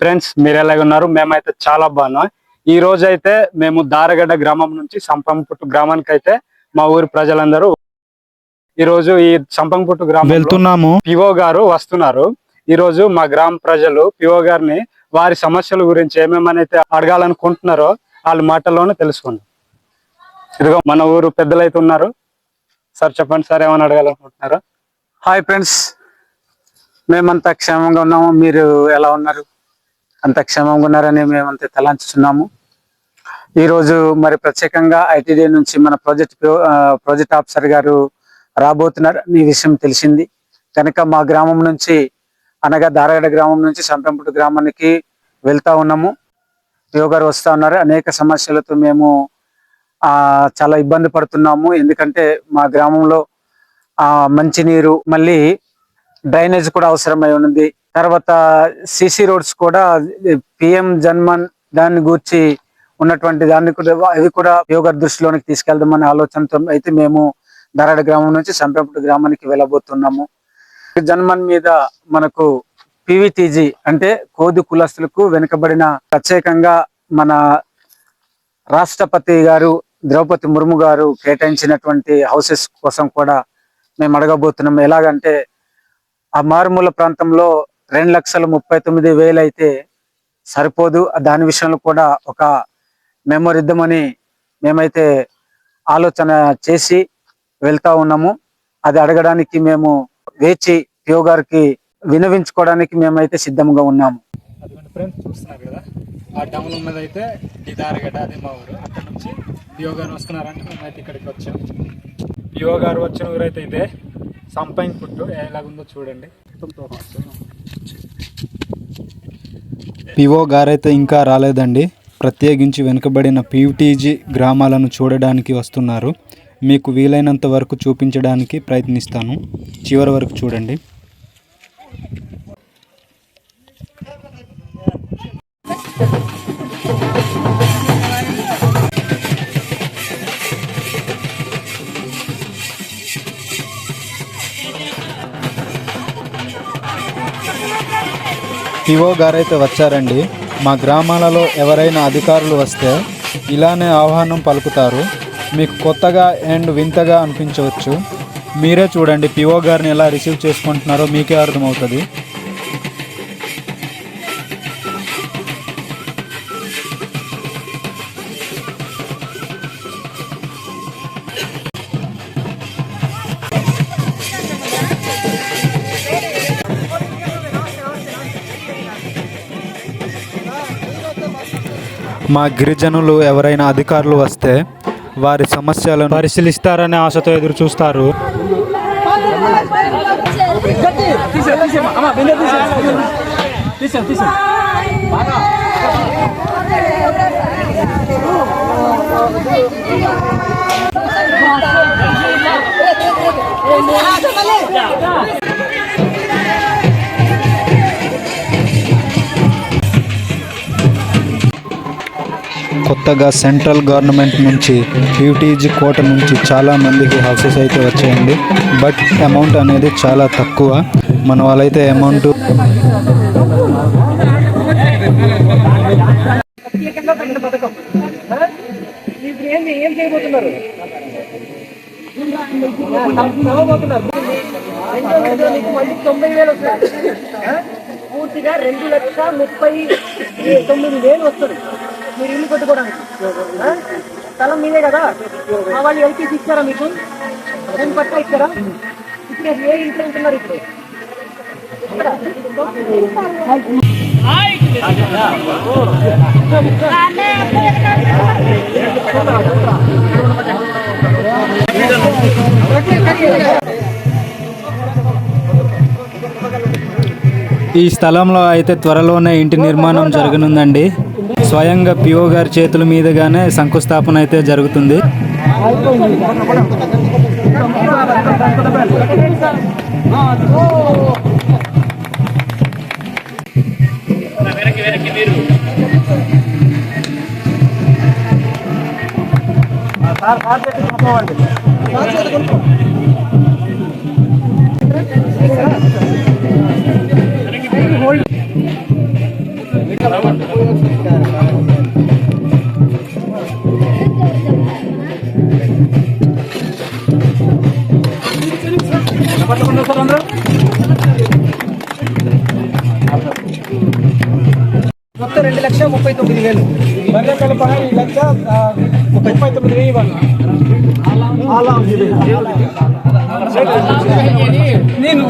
Friends మీరు ఎలాగ ఉన్నారు? మేమైతే చాలా బాగున్నాం. ఈ రోజు అయితే మేము దారగడ్డ గ్రామం నుంచి సంపంపుట్టు గ్రామానికి అయితే మా ఊరి ప్రజలందరూ ఈ రోజు ఈ సంపంపుట్టు గ్రామం వెళ్తున్నాము. పిఓ గారు వస్తున్నారు. ఈ రోజు మా గ్రామ ప్రజలు పిఓ గారిని వారి సమస్యల గురించి ఏమేమని అయితే అడగాలనుకుంటున్నారో వాళ్ళ మాటల్లోనే తెలుసుకుందాం. ఇదిగో మన ఊరు పెద్దలు అయితే ఉన్నారు. సార్ చెప్పండి సార్ ఏమైనా అడగాలనుకుంటున్నారా? హాయ్ ఫ్రెండ్స్ మేమంతా క్షేమంగా ఉన్నాము. మీరు ఎలా ఉన్నారు? అంత క్షేమంగా ఉన్నారని మేమంతా తలాంచుతున్నాము ఈరోజు మరి ప్రత్యేకంగా ఐటీడీ నుంచి మన ప్రాజెక్ట్ ప్రాజెక్ట్ ఆఫీసర్ గారు రాబోతున్నారు. ఈ విషయం తెలిసింది. కనుక మా గ్రామం నుంచి అనగా దారగడ గ్రామం నుంచి సంతంపుడు గ్రామానికి వెళ్తా ఉన్నాము. యోగారు వస్తూ వస్తా ఉన్నారు. అనేక సమస్యలతో మేము చాలా ఇబ్బంది పడుతున్నాము. ఎందుకంటే మా గ్రామంలో మంచినీరు మళ్ళీ డ్రైనేజ్ కూడా అవసరమై ఉంది. తర్వాత సిసి రోడ్స్ కూడా పిఎం జన్మన్ దాన్ని గూర్చి ఉన్నటువంటి దాన్ని కూడా అవి కూడా యోగ దృష్టిలోనికి తీసుకెళ్దామనే ఆలోచనతో అయితే మేము దరాడ గ్రామం నుంచి సంపేపటి గ్రామానికి వెళ్ళబోతున్నాము. జన్మన్ మీద మనకు పివిటీజీ అంటే కోది కులస్తులకు వెనుకబడిన ప్రత్యేకంగా మన రాష్ట్రపతి గారు ద్రౌపది ముర్ము గారు కేటాయించినటువంటి హౌసెస్ కోసం కూడా మేము అడగబోతున్నాం ఎలాగంటే ఆ మారుమూల ప్రాంతంలో రెండు లక్షల ముప్పై తొమ్మిది వేలు అయితే సరిపోదు. దాని విషయంలో కూడా ఒక మెమోర్ ఇద్దామని మేమైతే ఆలోచన చేసి వెళ్తా ఉన్నాము. అది అడగడానికి మేము వేచి పిఓ గారికి వినవించుకోవడానికి మేమైతే సిద్ధంగా ఉన్నాము. అదిగోండి ఫ్రెండ్స్ చూస్తున్నారు కదా. ఆ డౌన్ మీద అయితే డిదారగడ్డ అదే మా ఊరు. అక్కడ నుంచి పిఓ గారు వస్తున్నారంటే మేమైతే ఇక్కడికి వచ్చాం. పిఓ గారు వచ్చిన ఊరైతే ఇదే సంపంగి పుట్టు. ఎలాగుందో చూడండి. పిఓ గారైతే ఇంకా రాలేదండి. ప్రత్యేకించి వెనుకబడిన పీటీజీ గ్రామాలను చూడడానికి వస్తున్నారు. మీకు వీలైనంత వరకు చూపించడానికి ప్రయత్నిస్తాను. చివరి వరకు చూడండి. పిఓ గారైతే వచ్చారండి. మా గ్రామాలలో ఎవరైనా అధికారులు వస్తే ఇలానే ఆహ్వానం పలుకుతారు. మీకు కొత్తగా అండ్ వింతగా అనిపించవచ్చు. మీరే చూడండి పిఓ గారిని ఎలా రిసీవ్ చేసుకుంటున్నారో మీకే అర్థమవుతుంది. మా గిరిజనులు ఎవరైనా అధికారులు వస్తే వారి సమస్యలను పరిశీలిస్తారనే ఆశతో ఎదురు చూస్తారు. కొత్తగా సెంట్రల్ గవర్నమెంట్ నుంచి యూటీజీ కోట నుంచి చాలా మందికి హౌసెస్ అయితే వచ్చాయండి. బట్ అమౌంట్ అనేది చాలా తక్కువ. మన వాళ్ళైతే అమౌంట్ తొంభై వేలు వస్తుంది పూర్తిగా రెండు లక్ష ముప్పై తొమ్మిది వేలు వస్తుంది. మీరు ఇల్లు కట్టుకోవడానికి. స్థలం మీదే కదా? మా వాళ్ళు ఎల్పీసీ ఇచ్చారా మీకు? రెండు పట్ల ఇచ్చారా? ఇప్పుడు ఏ ఇంట్లో ఉంటున్నారు ఇప్పుడు? ఈ స్థలంలో అయితే త్వరలోనే ఇంటి నిర్మాణం జరగనుందండి. స్వయంగా పిఓ గారి చేతుల మీదుగానే శంకుస్థాపన అయితే జరుగుతుంది. సార్ మొత్తం రెండు లక్షల ముప్పై తొమ్మిది వేలు. ముప్పై తొమ్మిది వెయ్యి నేను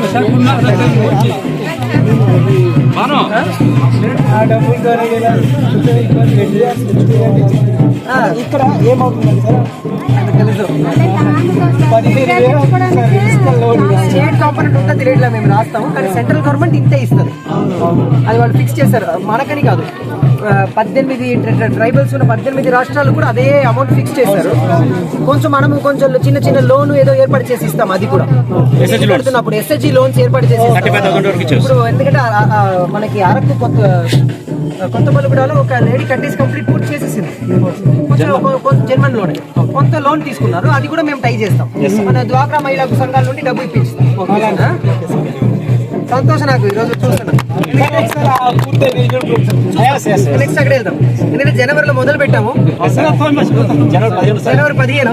ఇక్కడ ఏమవుతుందండి సార్? స్టేట్ కాంపోనెంట్ ఉందా తెలియట్లేదు మేము రాస్తాము కానీ సెంట్రల్ గవర్నమెంట్ ఇంతే ఇస్తుంది. అది వాళ్ళు ఫిక్స్ చేశారు. మనకని కాదు. పద్దెనిమిది ట్రైబల్స్ ఉన్న పద్దెనిమిది రాష్ట్రాలు కూడా అదే అమౌంట్ ఫిక్స్ చేశారు. కొంచెం మనము కొంచెం చిన్న చిన్న లోన్ ఏదో ఏర్పాటు చేసి ఇస్తాం అది కూడా. పెడుతున్నప్పుడు ఎస్ఎస్జి లోన్స్. ఏర్పాటు చేసి. ఇప్పుడు ఎందుకంటే మనకి అరకు కొత్త కొత్త పలుగుడాలో ఒక లేడీ కట్టేసి కంప్లీట్ పూర్తి చేసేసింది. జర్మన్ లోన్ కొంత లోన్ తీసుకున్నారు. అది కూడా మేము టై చేస్తాం. మన డ్వాక్రా మహిళా సంఘాల నుండి డబ్బు ఇప్పించుతాం ఓకేనా? సంతోషం నాకు ఈరోజు చూస్తున్నాను నెక్స్ట్ అక్కడ వెళ్తాం ఎందుకంటే జనవరిలో మొదలు పెట్టాము జనవరి పదిహేను.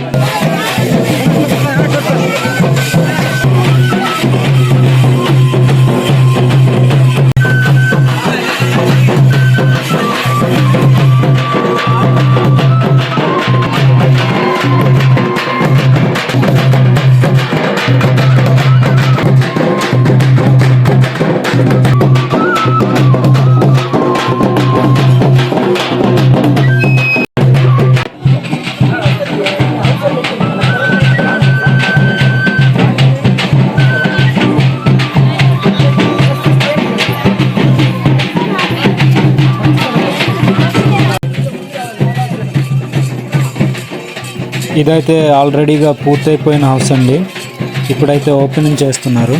ఇదైతే ఆల్రెడీగా పూర్తయిపోయిన హౌస్ అండి. ఇప్పుడైతే ఓపెనింగ్ చేస్తున్నారు.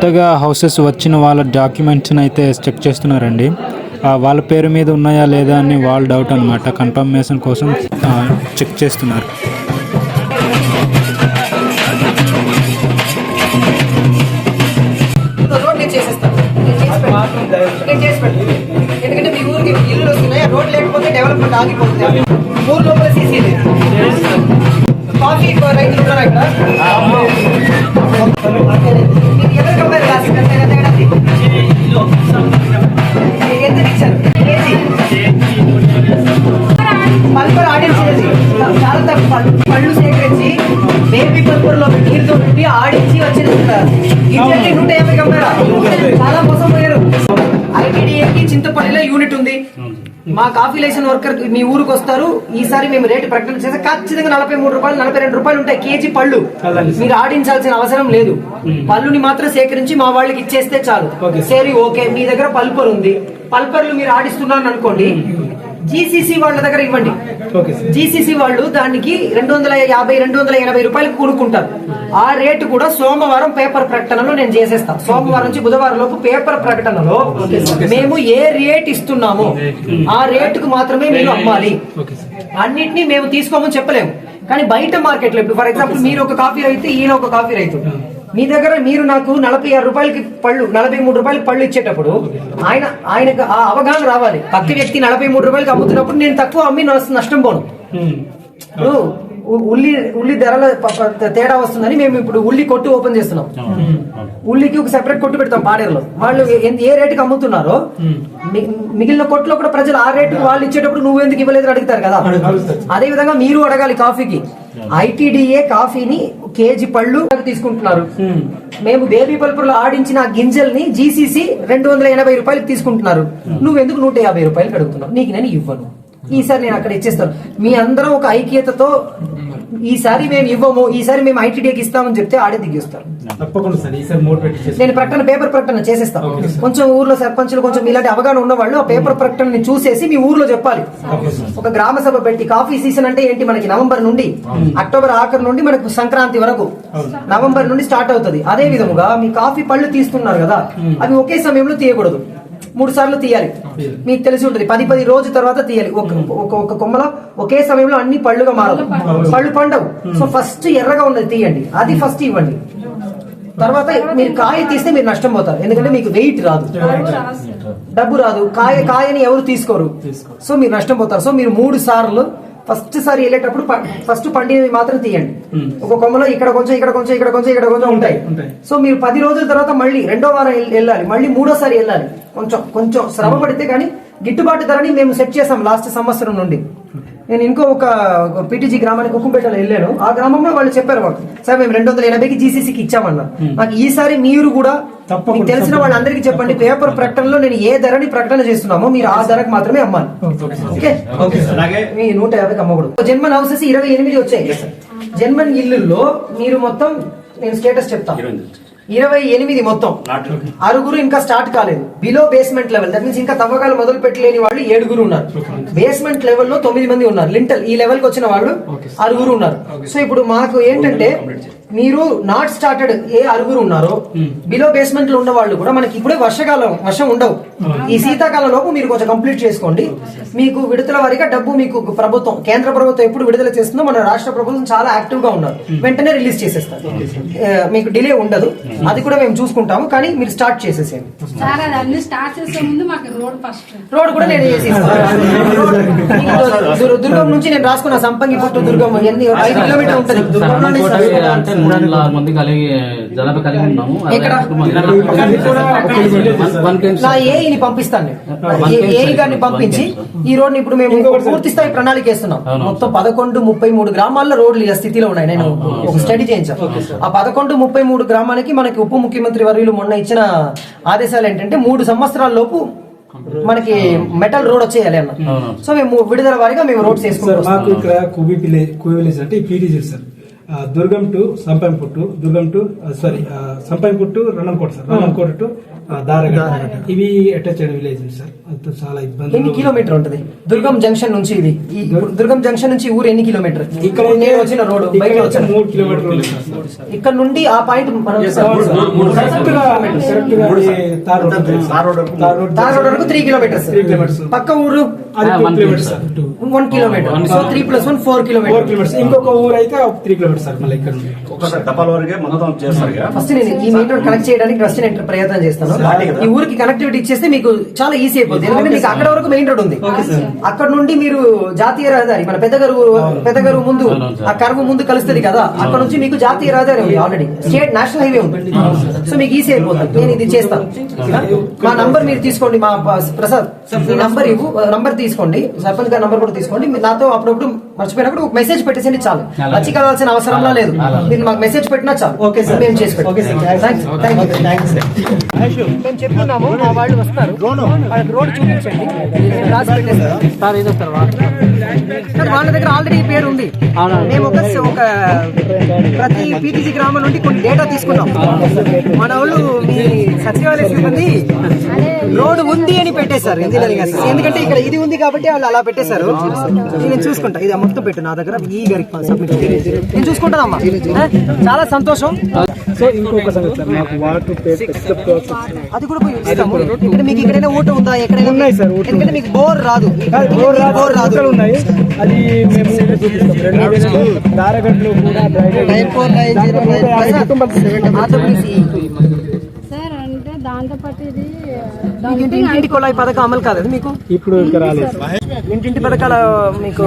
కొత్తగా హౌసెస్ వచ్చిన వాళ్ళ డాక్యుమెంట్స్ని అయితే చెక్ చేస్తున్నారండి. వాళ్ళ పేరు మీద ఉన్నాయా లేదా అని వాళ్ళ డౌట్ అనమాట కన్ఫర్మేషన్ కోసం చెక్ చేస్తున్నారు. ఎందుకంటే మీ ఊరికి ఇల్లు వస్తున్నాయి రోడ్ లేకపోతే డెవలప్మెంట్ ఆగిపోతుంది ఊరు లోపల సీసీ లేదు కాఫీ రైతులు ఉన్నారా ఇక్కడ ఆడించి ఇట్లంటే నూట యాభై కంపేరా చాలా మోసం పోయారు ఐటీడీఏకి చింతపల్లిలో యూనిట్ ఉంది. మా కాఫీ వర్కర్ మీ ఊరికి వస్తారు. ఈసారి మేము రేటు ప్రకటన చేస్తే ఖచ్చితంగా నలభై మూడు రూపాయలు నలభై రెండు రూపాయలు ఉంటాయి కేజీ పళ్ళు. మీరు ఆడించాల్సిన అవసరం లేదు. పళ్ళుని మాత్రం సేకరించి మా వాళ్ళకి ఇచ్చేస్తే చాలు. సరే ఓకే. మీ దగ్గర పల్పర్ ఉంది. పల్పర్లు మీరు ఆడిస్తున్నాను అనుకోండి. జీసీసీ వాళ్ళ దగ్గర ఇవ్వండి. జీసీసీ వాళ్ళు దానికి రెండు వందల యాభై రెండు వందల ఎనభై రూపాయలు కొనుక్కుంటారు ఆ రేటు కూడా సోమవారం పేపర్ ప్రకటనలో నేను చేసేస్తాను సోమవారం నుంచి బుధవారం లోపు పేపర్ ప్రకటనలో మేము ఏ రేట్ ఇస్తున్నామో ఆ రేటుకు మాత్రమే మీరు అమ్మాలి. అన్నిటినీ మేము తీసుకోమని చెప్పలేము. కానీ బయట మార్కెట్లో ఇప్పుడు ఫర్ ఎగ్జాంపుల్ మీరు ఒక కాఫీ రైతు ఈయన ఒక కాఫీ రైతు. మీ దగ్గర మీరు నాకు నలభై ఆరు రూపాయలకి పళ్ళు నలభై మూడు రూపాయలకి పళ్ళు ఇచ్చేటప్పుడు ఆయన ఆయనకు ఆ అవగాహన రావాలి. పక్క వ్యక్తి నలభై మూడు రూపాయలకి అమ్ముతున్నప్పుడు నేను తక్కువ అమ్మి నష్ట- పోను. ఇప్పుడు ఉల్లి ఉల్లి ధరల తేడా వస్తుందని మేము ఇప్పుడు ఉల్లి కొట్టు ఓపెన్ చేస్తున్నాం. ఉల్లికి ఒక సెపరేట్ కొట్టు పెడతాం పాడేరులో వాళ్ళు ఏ- రేటుకి అమ్ముతున్నారో మిగిలిన కొట్టులో కూడా ప్రజలు ఆ రేటుకి వాళ్ళు ఇచ్చేటప్పుడు నువ్వు ఎందుకు ఇవ్వలేదు అడుగుతారు కదా. అదే విధంగా మీరు అడగాలి కాఫీకి. ఐటీడీఏ కాఫీని కేజీ పళ్ళు తీసుకుంటున్నారు. మేము బేబీ పల్పులో ఆడించిన గింజల్ని జీసీసీ రెండు వందల ఎనభై రూపాయలకు తీసుకుంటున్నారు. నువ్వెందుకు నూట యాభై రూపాయలకు అడుగుతున్నావు? నీకు నేను ఇవ్వను. ఈసారి నేను అక్కడ ఇచ్చేస్తాను. మీ అందరం ఒక ఐక్యతతో ఈసారి మేము ఇవ్వము ఈసారి మేము ఐటీడీకి ఇస్తామని చెప్తే ఆడే దిగిస్తారు. తప్పకుండా సార్ ఈసారి మోటివేట్ చేసి నేను ప్రకటన పేపర్ ప్రకటన చేసేస్తాను కొంచెం ఊర్లో సర్పంచులు కొంచెం ఇలాంటి అవగాహన ఉన్న వాళ్ళు ఆ పేపర్ ప్రకటనని చూసేసి మీ ఊర్లో చెప్పాలి. ఒక గ్రామ సభ పెట్టి కాఫీ సీజన్ అంటే ఏంటి? మనకి నవంబర్ నుండి అక్టోబర్ ఆఖరు నుండి మనకు సంక్రాంతి వరకు నవంబర్ నుండి స్టార్ట్ అవుతుంది. అదే విధముగా మీ కాఫీ పళ్ళు తీస్తున్నారు కదా అవి ఒకే సమయంలో తీయకూడదు. మూడు సార్లు తీయాలి. మీకు తెలిసి ఉంటుంది. పది పది రోజు తర్వాత తీయాలి. ఒక ఒక కొమ్మలో ఒకే సమయంలో అన్ని పళ్ళుగా మారదు పళ్ళు పండవు. సో ఫస్ట్ ఎర్రగా ఉన్నది తీయండి. అది ఫస్ట్ ఇవ్వండి. తర్వాత మీరు కాయ తీస్తే మీరు నష్టం పోతారు. ఎందుకంటే మీకు వెయిట్ రాదు. డబ్బు రాదు. కాయ కాయని ఎవరు తీసుకోరు. సో మీరు నష్టం పోతారు. సో మీరు మూడు సార్లు ఫస్ట్ సారి వెళ్ళేటప్పుడు ఫస్ట్ పండినవి మాత్రం తీయండి. ఒక కొమ్మలో ఇక్కడ కొంచెం ఇక్కడ కొంచెం ఇక్కడ కొంచెం ఇక్కడ కొంచెం ఉంటాయి. సో మీరు పది రోజుల తర్వాత మళ్ళీ రెండో వారం వెళ్- వెళ్ళాలి. మళ్ళీ మూడోసారి వెళ్ళాలి. కొంచెం కొంచెం శ్రమ పడితే కానీ గిట్టుబాటు ధరని మేము సెట్ చేసాం లాస్ట్ సంవత్సరం నుండి. నేను ఇంకో ఒక పీటీజీ గ్రామానికి కుక్కుంపేటలో వెళ్ళాను. ఆ గ్రామంలో వాళ్ళు చెప్పారు మాకు సార్ మేము రెండు వందల ఎనభైకి జీసీసీకి ఇచ్చామన్నారు నాకు ఈసారి మీరు కూడా మీకు తెలిసిన వాళ్ళందరికీ చెప్పండి. పేపర్ ప్రకటనలో నేను ఏ ధరని ప్రకటన చేస్తున్నామో మీరు ఆ ధరకు మాత్రమే అమ్మాలి. ఓకే మీ నూట యాభైకి అమ్మకూడదు. జన్మన్ హౌసెస్ ఇరవై ఎనిమిది వచ్చాయి. జన్మన్ ఇల్లుల్లో మీరు మొత్తం నేను స్టేటస్ చెప్తాను ఇరవై ఎనిమిది మొత్తం. ఆరుగురు ఇంకా స్టార్ట్ కాలేదు. Below basement level that means ఇంకా తవ్వకాలు మొదలు పెట్టలేని వాళ్ళు ఏడుగురు ఉన్నారు. బేస్మెంట్ లెవెల్లో తొమ్మిది మంది ఉన్నారు. లింటల్ ఈ లెవెల్కి వచ్చిన వాళ్ళు ఆరుగురు ఉన్నారు. సో ఇప్పుడు మాకు ఏంటంటే మీరు నాట్ స్టార్టెడ్ ఏ ఆరుగురు ఉన్నారో బిలో బేస్మెంట్లో ఉన్న వాళ్ళు కూడా మనకి ఇప్పుడే వర్షకాలం వర్షం ఉండవు. ఈ శీతాకాలం లోపు మీరు కొంచెం కంప్లీట్ చేసుకోండి. మీకు విడుదల వారిగా డబ్బు మీకు ప్రభుత్వం కేంద్ర ప్రభుత్వం ఎప్పుడు విడుదల చేస్తుందో మన రాష్ట్ర ప్రభుత్వం చాలా యాక్టివ్గా ఉన్నారు. వెంటనే రిలీజ్ చేసేస్తారు. ఆ, మీకు డిలే ఉండదు. అది కూడా మేము చూసుకుంటాము కానీ మీరు స్టార్ట్ చేసేసేయండి. సార్ అది అన్ని స్టార్ట్ చేసే ముందు మాకు రోడ్ కూడా నేను దుర్గం నుంచి నేను రాసుకున్న సంపంగి పుట్టు దుర్గం ఎన్ని ఐదు కిలోమీటర్ ఉంటుంది. దుర్గం మూడు వందల మంది కలిగి జనాభా కలిగి ఉన్నాము. పంపిస్తాను. పంపించి ఈ రోడ్ ఇప్పుడు మేము పూర్తి స్థాయి ప్రణాళిక వేస్తున్నాం. మొత్తం పదకొండు ముప్పై మూడు గ్రామాల్లో రోడ్లు ఈ స్థితిలో ఉన్నాయి. నేను ఒక స్టడీ చేయించాను ఆ పదకొండు ముప్పై మూడు గ్రామాలకి మనకి ఉప ముఖ్యమంత్రి వర్యులు మొన్న ఇచ్చిన ఆదేశాలు ఏంటంటే మూడు సంవత్సరాల లోపు మనకి మెటల్ రోడ్ వచ్చేయాలి అన్న సో మేము విడుదల వారిగా మేము రోడ్స్ వేసుకుంటాం మాకు ఇక్కడ కుబి విలేజ్ అంటే Durgam to Sampamputtu Durgam to sorry Sampamputtu Ranamkota sir. Ranamkota to Daragatta ఇవి అటాచ్డ్ విలేజ్ సార్. అంత చాలా ఎన్ని ఇబ్బందులు కిలోమీటర్ ఉంటుంది? దుర్గం జంక్షన్ నుంచి ఇది. ఈ దుర్గం జంక్షన్ నుంచి ఊరు ఎన్ని కిలోమీటర్? ఇక్కడ నేను వచ్చిన రోడ్ బయట వచ్చి వచ్చాను. మూడు సార్. ఇక్కడ నుండి ఆ పాయింట్ మనం కరెక్ట్గా కరెక్ట్గా ఈ తార్ రోడ్ ఉంటుంది sir. Tar road tar road వరకు త్రీ కిలోమీటర్స్ పక్క ఊరు? One kilometre so three plus one four kilometre ఇంకొక ఊరు అయితే త్రీ కిలోమీటర్స్ సార్ మళ్ళీ ఇక్కడ డబ్బాల వరకే మొత్తం చేస్తారు ఫస్ట్ నేను ఈ మెయిన్ రోడ్ కనెక్ట్ చేయడానికి ఫస్ట్ నేను ప్రయత్నం చేస్తాను. ఈ ఊరికి కనెక్టివిటీ ఇచ్చేస్తే మీకు చాలా ఈజీ అయిపోతుంది ఎందుకంటే మీకు అక్కడ వరకు మెయిన్ రోడ్ ఉంది. అక్కడ నుండి మీరు జాతీయ రహదారి మన పెద్దగారు పెద్దగారు ముందు ఆ కర్వ్ ముందు కలుస్తుంది కదా అక్కడ నుంచి మీకు జాతీయ రహదారి ఉంది ఆల్రెడీ స్టేట్ నేషనల్ హైవే ఉంది. సో మీకు ఈజీ అయిపోతుంది. నేను ఇది చేస్తాను. మా నంబర్ మీరు తీసుకోండి మా ప్రసాద్ నంబర్ ఇవ్వు. నంబర్ తీసుకోండి. సర్పంచ్ గారి నంబర్ కూడా తీసుకోండి. నాతో అప్పుడప్పుడు మర్చిపోయినప్పుడు ఒక మెసేజ్ పెట్టేసండి చాలు. వచ్చి కలవాల్సిన అవసరంలా లేదు. మీరు మాకు మెసేజ్ పెట్టినా చాలు. Okay sir. మేము చేసి మేము చెప్తున్నాము మా వాళ్ళు వస్తారు. వాళ్ళకి రోడ్ చూపించండి. వాళ్ళ దగ్గర ఆల్రెడీ పేరు ఉంది. మేము ఒక ఒక ప్రతి పీటీసీ గ్రామం నుండి కొన్ని డేటా తీసుకున్నాం. మన వాళ్ళు మీ సచివాలయ సిబ్బంది రోడ్ ఉంది అని పెట్టేశారు. ఎందుకంటే ఇక్కడ ఇది ఉంది కాబట్టి వాళ్ళు అలా పెట్టేశారు. నేను చూసుకుంటా. ఇది మొత్తం పెట్టు నా దగ్గర ఈ గారికి సబ్మిట్ నేను చూసుకుంటానమ్మా? చాలా సంతోషం. సో ఇంకొక సంగతి సార్ మాకు వాటర్ అది కూడా పోయి ఇస్తాము. ఎందుకంటే మీకు ఎక్కడైనా ఊట ఉందా? ఎక్కడైనా ఉన్నాయి సార్, ఎందుకంటే మీకు బోర్ రాదు. బోర్ బోర్ రాదు. ఉన్నాయి. అది మేము చూపిస్తాం. దారగడ్లు కూడా drainage nine four nine zero nine యాభై కుటుంబాలు ఆంధ్రప్రదేశ్. సార్ అంటే దాంతో పాటు ఇది ఇంటింటి కొలాయి పథకం అమలు కాలేదు మీకు? ఇప్పుడు ఇంటింటి పథకాల మీకు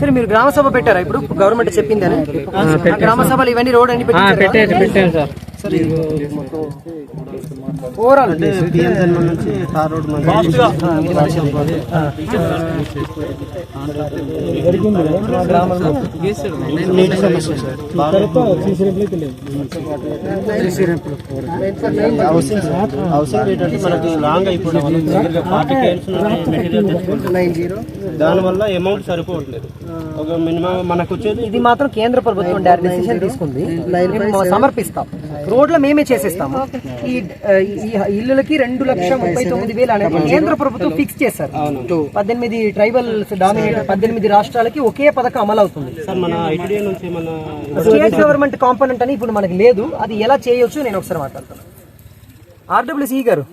సరే మీరు గ్రామ సభ పెట్టారా ఇప్పుడు? గవర్నమెంట్ చెప్పిందని? గ్రామ సభలు ఇవన్నీ రోడ్ అన్ని పెట్టారు? పెట్టారు సార్ ఓవరాల్ నుంచి తార్ రోడ్ నీటి సమస్య సార్ హౌసింగ్ సార్ హౌసింగ్ ఏంటంటే మనకి లాంగ్ అయిపోవడం వల్ల దగ్గరగా ఫార్టీ కేన్స్ మెటీరియల్ తెచ్చుకుంటాం దానివల్ల అమౌంట్ సరిపోవట్లేదు ఒక మినిమం మనకు వచ్చేది ఇది మాత్రం కేంద్ర ప్రభుత్వం డైరెక్ట్ డిసిషన్ తీసుకుంది సమర్పిస్తాం. రోడ్లు మేమే చేసేస్తాము. ఈ ఇల్లులకి రెండు లక్షల ముప్పై తొమ్మిది వేలు అనేది కేంద్ర ప్రభుత్వం ఫిక్స్ చేశారు. పద్దెనిమిది ట్రైబల్స్ డామినేట్ పద్దెనిమిది రాష్ట్రాలకి ఒకే పథకం అమలు అవుతుంది సార్ మన ఐటీడీ నుంచి మన స్టేట్ గవర్నమెంట్ కాంపోనెంట్ అని ఇప్పుడు మనకి లేదు. అది ఎలా చేయొచ్చు నేను ఒకసారి మాట్లాడతాను. ఆర్డబ్ల్యూసీ గారు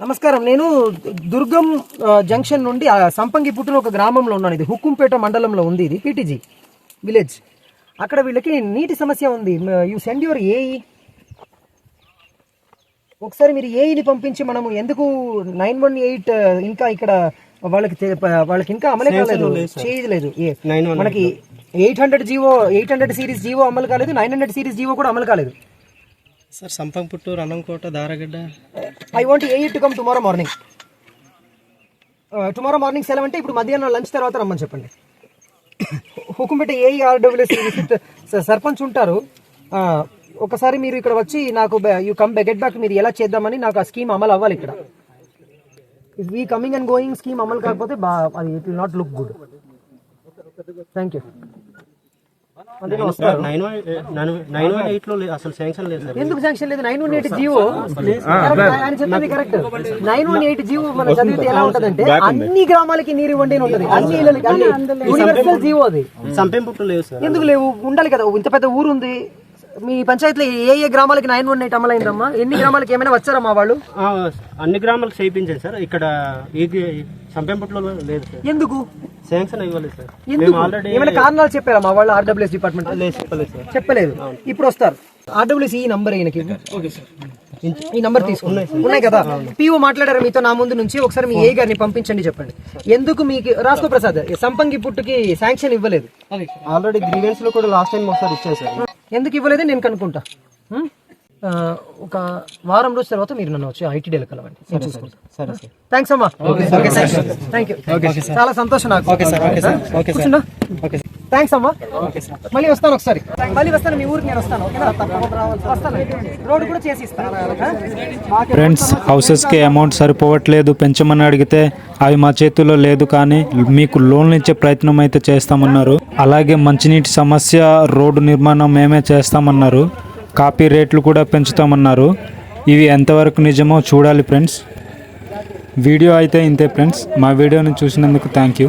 నమస్కారం. నేను దుర్గం జంక్షన్ నుండి ఆ, సంపంగి పుట్టిన ఒక గ్రామంలో ఉన్నాను. ఇది హుక్కుంపేట మండలంలో ఉంది. ఇది పీటీజీ విలేజ్. అక్కడ వీళ్ళకి నీటి సమస్య ఉంది. యూ సెండ్ యువర్ ఏఈ ఒకసారి మీరు ఏఈని పంపించి మనము ఎందుకు నైన్ వన్ ఎయిట్ ఇంకా ఇక్కడ వాళ్ళకి వాళ్ళకి ఇంకా అమలే కాలేదు. చేయలేదు. మనకి eight hundred GO eight hundred series GO అమలు కాలేదు. నైన్ హండ్రెడ్ సిరీస్ జీవో కూడా అమలు కాలేదు. Sir Sampamputturu Annamkota Daragadda. I want a to come tomorrow morning tomorrow morning సెలవు అంటే ఇప్పుడు మధ్యాహ్నం లంచ్ తర్వాత రమ్మని చెప్పండి. హుకుంపేట ఏఈఆర్డబ్ల్యూసీ సర్పంచ్ ఉంటారు. ఒకసారి మీరు ఇక్కడ వచ్చి నాకు యూ కమ్ గెట్ బ్యాక్ మీరు ఎలా చేద్దామని నాకు ఆ స్కీమ్ అమలు అవ్వాలి ఇక్కడ. We coming and going scheme అమలు కాకపోతే బా అది it will not look good thank you nine one nine one ఎయిట్లో లే- అసలు శాంక్షన్ లేదు సార్. ఎందుకు శాంక్షన్ లేదు? Nine one eight GO? ఆయన చెప్పింది correct nine one eight GO మన చదివితే ఎలా ఉంటదంటే అన్ని గ్రామాలకి నీరు ఇవ్వండి అని ఉంటది అన్ని ఇళ్ళకి అన్ని యూనివర్సల్ జీవో అది. సార్. ఎందుకు లేవు? ఉండాలి కదా. ఇంత పెద్ద ఊరు ఉంది మీ పంచాయతీలో ఏ ఏ గ్రామాలకి నైన్ వన్ ఎయిట్ అమలైందమ్మా? ఎన్ని గ్రామాలకి ఏమైనా వచ్చారమ్మా వాళ్ళు? ఆ, అన్ని గ్రామాలకు చేయించారు సార్. ఇక్కడ సంపెంపుట్లో లేదు సార్. ఎందుకు? శాంక్షన్ ఇవ్వలేదు సార్. ఎందుకు? ఏమైనా కారణాలు చెప్పారా మా వాళ్ళు ఆర్డబ్ల్యూఎస్ డిపార్ట్మెంట్? లేదు చెప్పలేదు సార్. చెప్పలేదు. ఇప్పుడు వస్తారు. ఆర్డబ్ల్యూఎస్ ఈ నంబర్ ఈయనకి ఈ నంబర్ తీసుకున్నాయి ఉన్నాయి కదా? పిఓ మాట్లాడారు మీతో నా ముందు నుంచి? ఒకసారి మీ ఏ గారిని పంపించండి చెప్పండి. ఎందుకు మీకు రాసుకో ప్రసాద్ సంపంగి పుట్టుకి శాంక్షన్ ఇవ్వలేదు. ఆల్రెడీ గ్రీవెన్స్లో కూడా లాస్ట్ టైం ఒకసారి ఇచ్చారు సార్. ఎందుకు ఇవ్వలేదు? నేను కనుక్కుంటా. ఒక వారం రోజుల తర్వాత మీరు నన్ను వచ్చి ఐటీడీలో కలవండి. థ్యాంక్స్ అమ్మా. థ్యాంక్ యూ చాలా సంతోషం నాకు. కూర్చున్నా థ్యాంక్స్ అమ్మా మళ్ళీ వస్తాను ఒకసారి. మళ్ళీ వస్తాను మీ ఊరికి నేను వస్తాను ఓకేనా? తప్పకుండా రావాలి వస్తాను. రోడ్ కూడా చేసి ఇస్తాను? ఫ్రెండ్స్ హౌసెస్కి అమౌంట్ సరిపోవట్లేదు. పెంచమని అడిగితే అవి మా చేతుల్లో లేదు కానీ మీకు లోన్లు ఇచ్చే ప్రయత్నం అయితే చేస్తామన్నారు. అలాగే మంచినీటి సమస్య రోడ్డు నిర్మాణం మేమే చేస్తామన్నారు. కాపీ రేట్లు కూడా పెంచుతామన్నారు. ఇవి ఎంతవరకు నిజమో చూడాలి ఫ్రెండ్స్ వీడియో అయితే ఇంతే ఫ్రెండ్స్ మా వీడియోని చూసినందుకు థ్యాంక్ యూ